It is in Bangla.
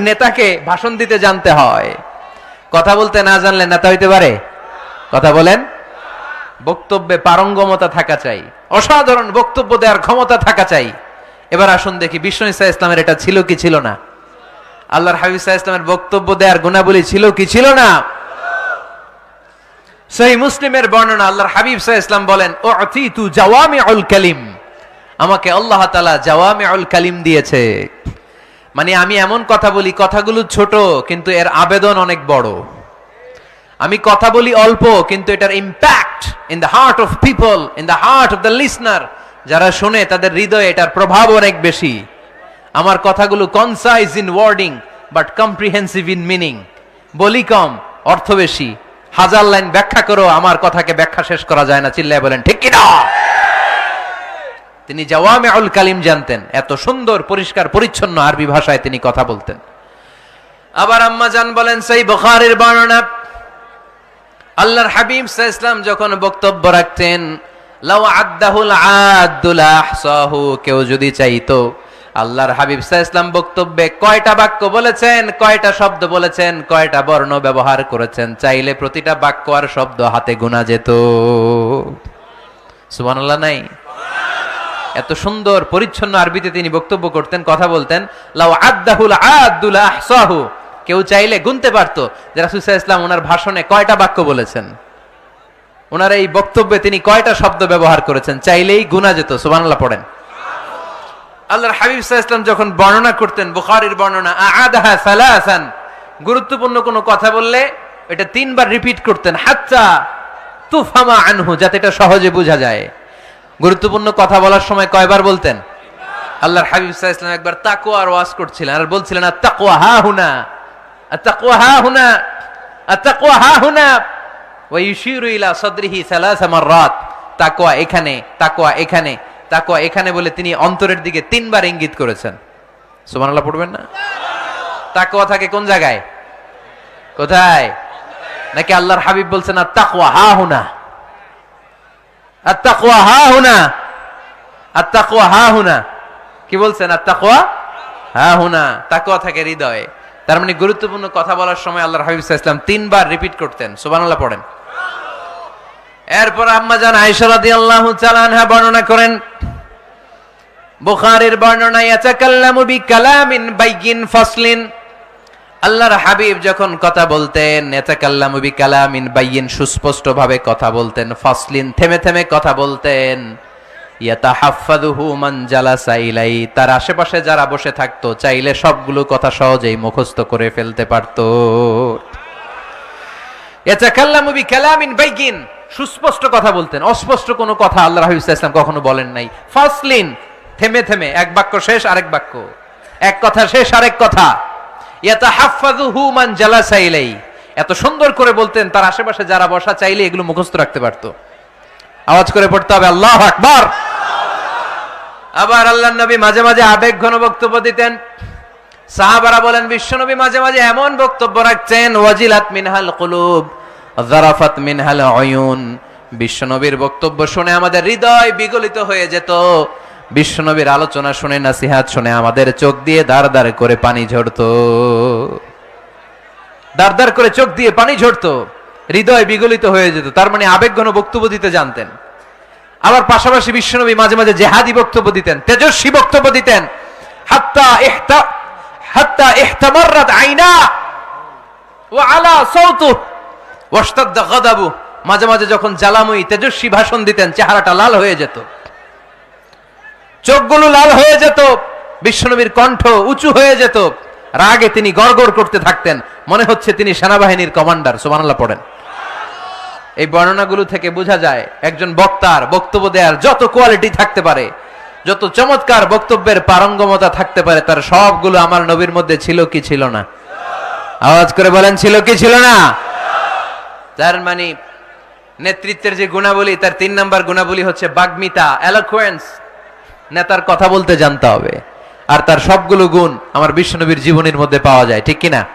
নেতাকে ভাষণ দিতে জানতে হয়। কথা বলতে না জানলে নেতা হইতে পারে? কথা বলেন। বক্তব্যে পারঙ্গমতা থাকা চাই। অসাধারণ বক্তব্য দেওয়ার ক্ষমতা থাকা চাই। এবার আসুন দেখি বিষ্ণু ইসা ইসলামের এটা ছিল কি ছিল না। আল্লাহর হাবিব ইসা ইসলামের বক্তব্য দেওয়ার গুণাবলী ছিল কি ছিল না? সেই মুসলিমের বর্ণনা আল্লাহর হাবিব সাহ ইসলাম বলেন ও অতি তু জাওয়ামি আল কালিম। আমাকে আল্লাহ তালা জাওয়ামি আল কালিম দিয়েছে। মানে আমি এমন কথা বলি, কথাগুলো ছোট, কিন্তু এর আবেদন অনেক বড়। আমি কথা বলি অল্প, কিন্তু এটার impact in the heart of people in the heart of the listener যারা শুনে, তাদের হৃদয়ে এটার প্রভাব অনেক বেশি। আমার কথাগুলো concise in wording but comprehensive in meaning বলি কম, অর্থ বেশি। হাজার লাইন ব্যাখ্যা করো, আমার কথাকে ব্যাখ্যা শেষ করা যায় না, চিল্লায় বলেন, ঠিক কিনা? তিনি জাওয়ামে আল কালিম জানতেন। এত সুন্দর, পরিষ্কার, পরিচ্ছন্ন আরবি ভাষায় তিনি কথা বলতেন। আবার আম্মা জান বলেন, সেই বখারের বর্ণনা, আল্লাহর হাবিব সাল্লাল্লাহু ইসলাম যখন বক্তব্য রাখতেন, লাউ আদ্দাহুল আদুল কেউ যদি চাইতো, আল্লাহর হাবিব সাল্লাল্লাহু ইসলাম বক্তব্যে কয়টা বাক্য বলেছেন, কয়টা শব্দ বলেছেন, কয়টা বর্ণ ব্যবহার করেছেন, চাইলে প্রতিটা বাক্য আর শব্দ হাতে গোনা যেত। সুবহানাল্লাহ, নাই? এত সুন্দর, পরিচ্ছন্ন আরবিতে তিনি বক্তব্য করতেন, কথা বলতেন, লাউ আদ্দাহুল আদুল কেউ চাইলে গুনতে পারতো যে সাল্লাল্লাহু ইসলাম ওনার ভাষণে কয়টা বাক্য বলেছেন। ওনার এই বক্তব্যে তিনি কয়টা শব্দ ব্যবহার করেছেন? চাইলেই গুনা যেত, সুবহানাল্লাহ পড়েন। আল্লাহর হাবিব ইসলাম যখন বর্ণনা করতেন, বুখারির বর্ণনা, আআদাহা সালাসান। গুরুত্বপূর্ণ কোনো কথা বললে এটা তিনবার রিপিট করতেন, হাত্তা তুফামা আনহু, যাতে এটা সহজে বোঝা যায়। গুরুত্বপূর্ণ কথা বলার সময় কয়বার বলতেন? আল্লাহর হাবিব ইসলাম একবার তাকওয়ার ওয়াজ করছিলেন আর বলছিলেন আর তাকওয়া হা হুনা আর তাকওয়া হা হুনা আর তাকওয়া হা হুনা, ওয়া ইউশিরু ইলা সাদরিহি সালাসা মাররাত। তাকওয়া এখানে তাকওয়া এখানে তাকওয়া এখানে বলে তিনি অন্তরের দিকে তিনবার ইঙ্গিত করেছেন। সুবহানাল্লাহ পড়বেন না? তাকওয়া থাকে কোন জায়গায়? কোথায়? নাকি আল্লাহর হাবিব বলছেন আর তাকওয়া হা হুনা? আর তাকওয়া হা হুনা। আর তাকওয়া হা হুনা। কি বলছেন? আর তাকওয়া হা হুনা। তাকওয়া থাকে হৃদয়ে। তার মানে গুরুত্বপূর্ণ কথা বলার সময় আল্লাহর হাবিব ওয়াসাল্লাম তিনবার রিপিট করতেন। সুবহানাল্লাহ পড়েন। এরপর আম্মা জান আয়েশা রাদিয়াল্লাহু তাআলা আনহা বর্ণনা করেন, বুখারীর বর্ণনা ইয়াতাকাল্লামু বিকালামিন বাইয়িন ফাসলিন। আল্লাহর হাবিব যখন কথা বলতেন ইয়াতাকাল্লামু বিকালামিন বাইয়িন সুস্পষ্ট ভাবে কথা বলতেন, ফাসলিন থেমে থেমে কথা বলতেন তার আশেপাশে যারা বসে থাকতো, চাইলে সবগুলো কথা সহজেই মুখস্থ করে ফেলতে পারতো। সুস্পষ্ট কথা বলতেন, অস্পষ্ট কোনো কথা আল্লাহ হাবিব ইসলাম কখনো বলেন নাই। ফাসলিন, থেমে থেমে, এক বাক্য শেষ, আরেক বাক্য। এক কথা শেষ, আরেক কথা। মান জালাসা ইলাই এত সুন্দর করে বলতেন, তার আশেপাশে যারা বসা চাইলে এগুলো মুখস্থ রাখতে পারতো। আওয়াজ করে পড়তে হবে, আল্লাহ আকবার। আবার আল্লাহ নবী মাঝে মাঝে আবেগ ঘন বক্তব্য দিতেন। সাহাবারা বলেন, বিশ্বনবী মাঝে মাঝে এমন বক্তব্য রাখছেন ওয়াজিলাত মিনহাল কুলুব জারাফাত মিনহাল অয়ুন বিশ্বনবীর বক্তব্য শুনে আমাদের হৃদয় বিগলিত হয়ে যেত। বিশ্বনবীর আলোচনা শুনে, নাসিহাত শুনে আমাদের চোখ দিয়ে দাঁড় দাঁড় করে পানি ঝরতো। দাঁড় দাঁড় করে চোখ দিয়ে পানি ঝরতো। হৃদয় বিগলিত হয়ে যেত। তার মানে আবেগঘন বক্তব্য দিতে জানতেন। আবার পাশাপাশি বিশ্বনবী মাঝে মাঝে জেহাদি বক্তব্য দিতেন, তেজস্বী বক্তব্য দিতেন। ইহতা, হাত্তা আইনা ওয়া আলা মাঝে মাঝে যখন জ্বালাময়ী তেজস্বী ভাষণ দিতেন, চেহারাটা লাল হয়ে যেত। চোখগুলো লাল হয়ে যেত, বিশ্বনবীর কণ্ঠ উঁচু হয়ে যেত। রাগে তিনি গড়গড় করতে থাকতেন। মনে হচ্ছে তিনি সেনাবাহিনীর কমান্ডার, সুবহানাল্লাহ পড়েন। এই বর্ণনাগুলো থেকে বোঝা যায়, একজন বক্তার বক্তব্য দেওয়ার যত কোয়ালিটি থাকতে পারে, যত চমৎকার বক্তব্যের পারঙ্গমতা থাকতে পারে, তার সবগুলো আমার নবীর মধ্যে ছিল কি ছিল না। আওয়াজ করে বলেন, ছিল কি ছিল না? তার মানে নেতৃত্বের যে গুণাবলী, তার তিন নাম্বার গুণাবলী হচ্ছে বাগ্মিতা এলোকুয়েন্স নেতার কথা বলতে জানতে হবে। আর তার সবগুলো গুণ আমার বিশ্বনবীর জীবনের মধ্যে পাওয়া যায়, ঠিক কিনা?